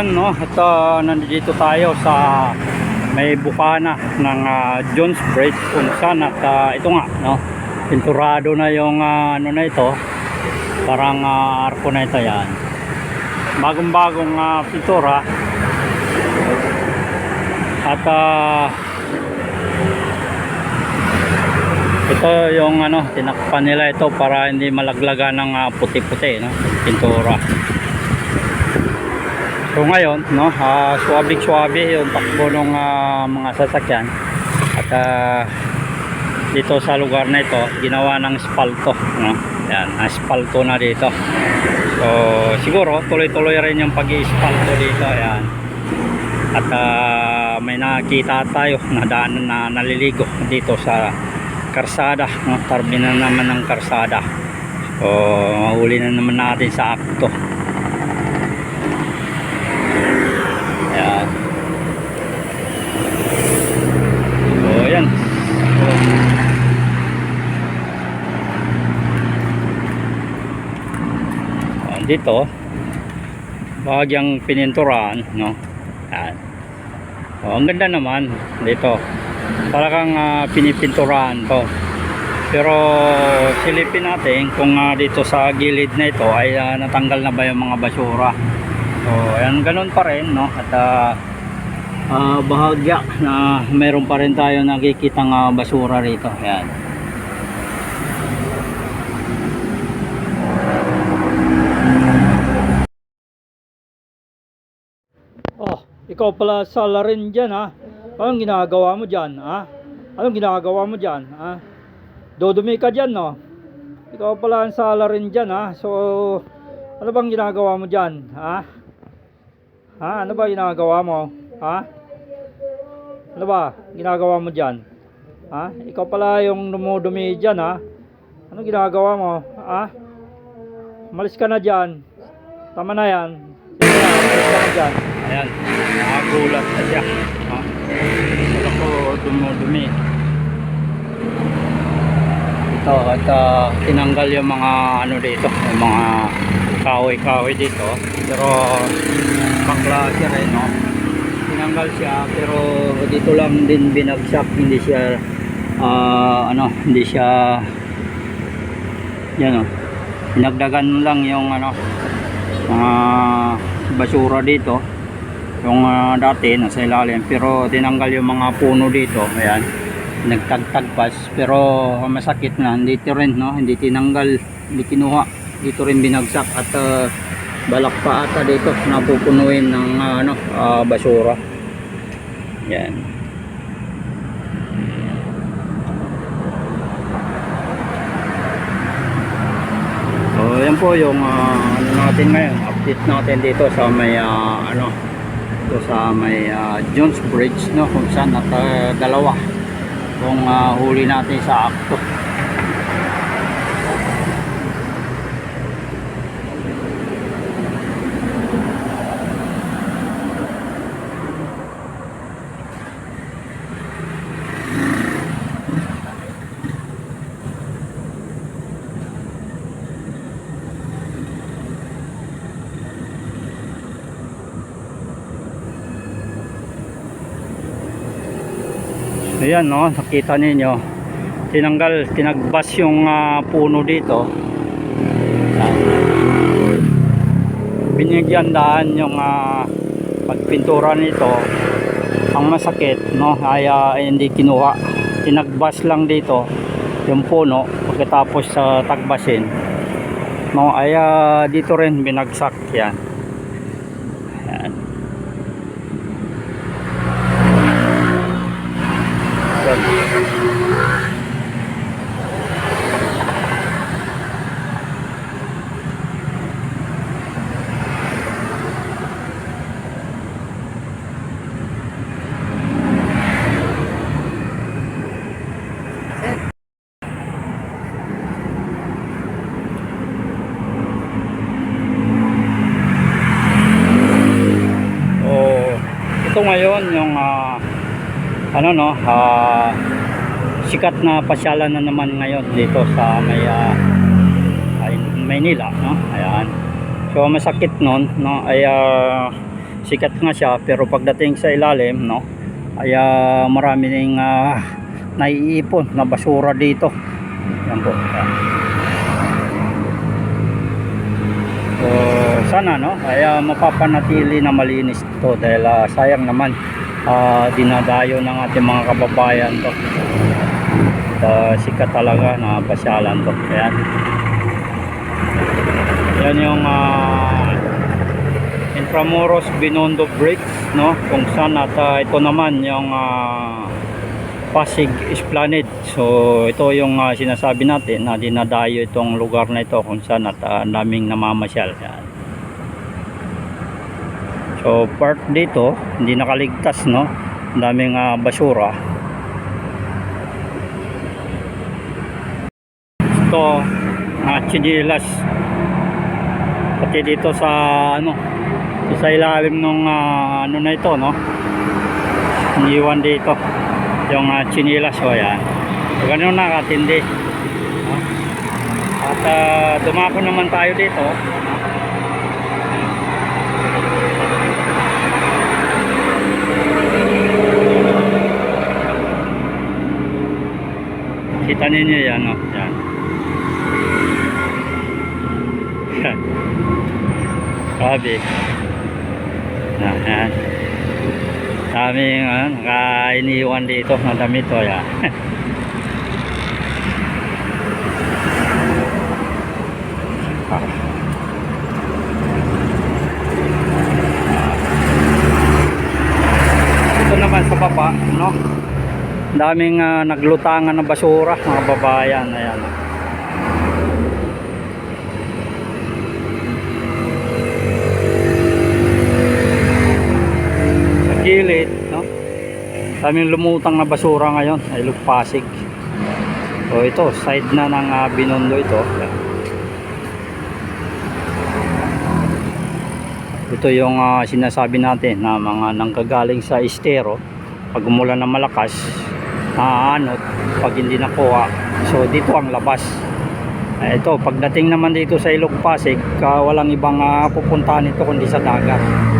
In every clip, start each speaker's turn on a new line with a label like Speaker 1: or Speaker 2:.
Speaker 1: yan no? Ah, nandito tayo sa may bukana ng ah, Jones Bridge kung saan at ah, ito nga no? Pinturado na yung ah, ano na ito. Parang ah, arko na ito yan bagong bagong ah, pintura. At ah, ito yung ano tinakpan nila ito para hindi malaglaga ng ah, puti-puti no? Pintura So ngayon, no, uh, suwabe-suwabe yung takbo ng ah, mga sasakyan. At ah, dito sa lugar na ito, ginawa ng spalto, no. Yan, asfalto na dito. So siguro tuloy-tuloy rin yung pag-ispalto dito, yan. At ah, may nakita tayo na daanan na naliligo dito sa karsada, no, tarbina naman ng karsada. So mahuli na naman natin sa akto. Ayan. So, ayan. So, ayan, dito, bahagyang pininturaan, no? Ayan. Oh, ang ganda naman dito. Para kang ah, pinipinturahan to. Pero silipin natin kung ah, dito sa gilid na ito ay ah, natanggal na ba yung mga basura. So, ayan, ganun pa rin, no? At ah, ah, bahagya na meron pa rin tayo nakikitang ah, basura rito. Ayan. Ikaw pala sa rin dyan, ha? Anong ginagawa mo dyan, ha? Anong ginagawa mo dyan, ha? Dodumi ka dyan, no? Ikaw pala ang sala rin dyan, ha? So, ano bang ginagawa mo dyan, ha? Ha? Ano ba ginagawa mo? Ha? Ano ba ginagawa mo dyan? Ha? Ikaw pala yung dumudumi dyan, ha? Ano ginagawa mo? Ha? Malis ka na dyan. Tama na yan. Sige na, malis ka na dyan. Ayan, nakagulat na siya. Ha? Ito ko dumudumi. Ito, at ah, tinanggal yung mga ano dito, yung mga kahoy-kahoy dito. Pero paklase rin, no? Tinanggal siya, pero dito lang din binagsak, hindi siya ah, ano, hindi siya yan o. Pinagdagan lang yung ano mga basura dito. Yung ah, dati nasa ilalim pero tinanggal yung mga puno dito. Ayan. Nagtagtagpas pero masakit na dito rin no, hindi tinanggal, hindi kinuha. Dito rin binagsak at ah, balak pa ata dito napupunuin ng ah, ano ah, basura. Yan. So, yan po yung ah, ano natin ngayon, update natin dito sa may ah, ano dito sa may ah, Jones Bridge no kung saan at ah, dalawa kung ah, huli natin sa akto. Ayan no, nakita ninyo. Tinanggal, tinagbas yung ah, puno dito. Binigyan daan yung ah, pagpintura nito. Ang masakit no, ay ah, hindi kinuha. Tinagbas lang dito yung puno pagkatapos sa tagbasin. No, ay ah, dito rin binagsak. Yan. Yan. Oh, ito ngayon yung ah, ano no, ah, sikat na pasyalan na naman ngayon dito sa may ah, ay, Maynila, no? Ayan. So masakit noon, no, ay ah, sikat nga siya pero pagdating sa ilalim no ay ah, marami ning ah, naiipon na basura dito yan po yan. So sana no? Ay ah, mapapanatili na malinis to dahil ah, sayang naman ah, dinadayo ng ating mga kababayan to. Uh, sikat talaga na pasyalan to. Ayan. Yan yung ah, Intramuros Binondo Bridge no? Kung saan at ah, ito naman yung ah, Pasig Esplanade. So ito yung ah, sinasabi natin na dinadayo itong lugar na ito kung saan at ang daming namamasyal. Yan. so part dito hindi nakaligtas no? Daming ah, basura. Ito mga chinilas pati dito sa ano sa ilalim ng ano na ito no? Iniwan dito yung uh, chinilas o yan so, ganun na katindi no? at uh, dumako naman tayo dito kita ninyo yan no? yan yan Sabi. Na, yan. Daming ano, nakainiwan dito na damit o yan. Ito naman sa baba, no? Daming ah, naglutangan ng basura, mga babayan. Ayan. Gilid, no? Daming lumutang na basura ngayon, ay Pasig. So ito, side na ng ah, Binondo ito. Ito yung ah, sinasabi natin na mga nanggagaling sa estero. Pag umulan na malakas, naaanot. Pag hindi nakuha, so dito ang labas. Eh, ito, pagdating naman dito sa Ilog Pasig, ah, walang ibang ah, pupuntahan ito kundi sa dagat.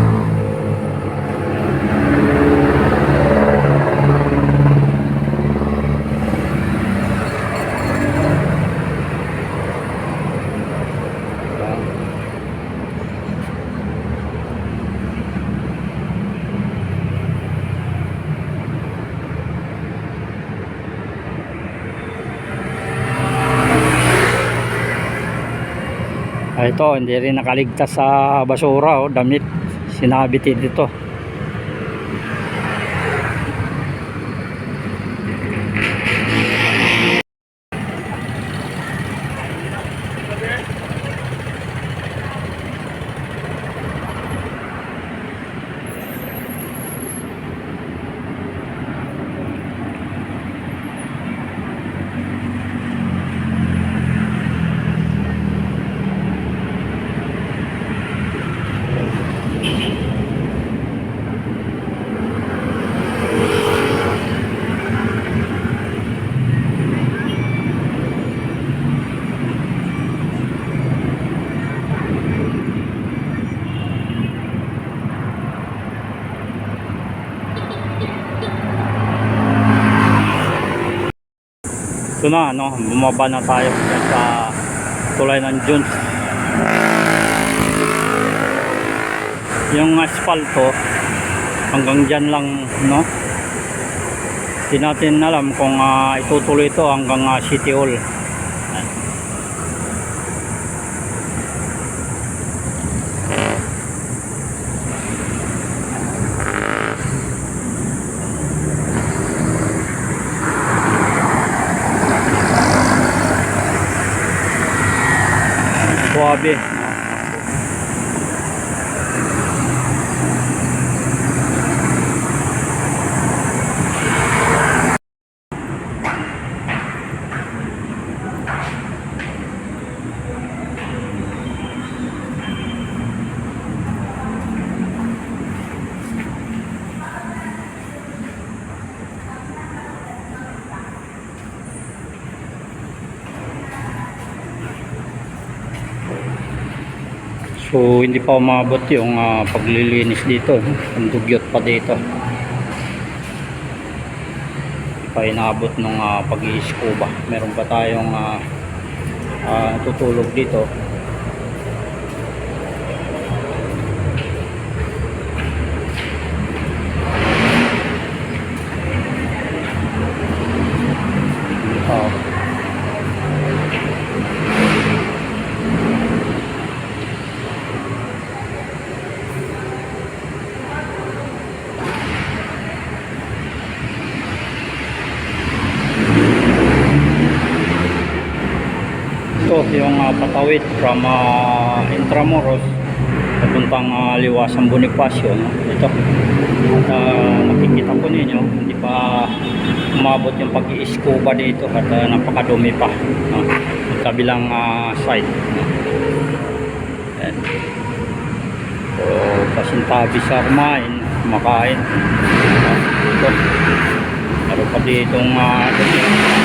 Speaker 1: Ito, hindi rin nakaligtas sa basura, oh, damit. Sinabit dito. Ito na, ano, bumaba na tayo sa tulay ng Jones. Yung asfalto, hanggang dyan lang, no? Hindi natin alam kung ah, itutuloy ito hanggang ah, City Hall. Bobby. So hindi pa umabot yung ah, paglilinis dito. Ang dugyot pa dito. Hindi pa inabot nung uh, pag-i-scuba. Meron pa tayong ah, ah, tutulog dito. Ah. Ito patawid from ah, Intramuros papuntang uh, Liwasang Bonifacio. No? Ito. At ah, nakikita po ninyo, hindi pa umabot yung pag-i-scuba dito at ah, napakadumi pa. No? Yung kabilang ah, side. No? Ayan. So, pasintabi sa kumain, kumakain. No? Ito. Meron pa ditong uh.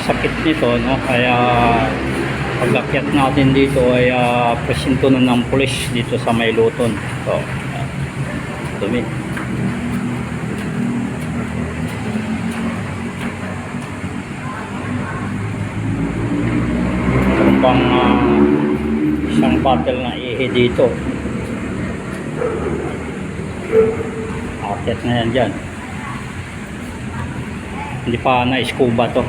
Speaker 1: Masakit nito no kaya pagakyat natin dito ay uh, presinto na ng pulis dito sa may luton so ayan. dumi pang ah, isang bottle na ihi dito Akit na yan dyan. Hindi pa na-scuba to.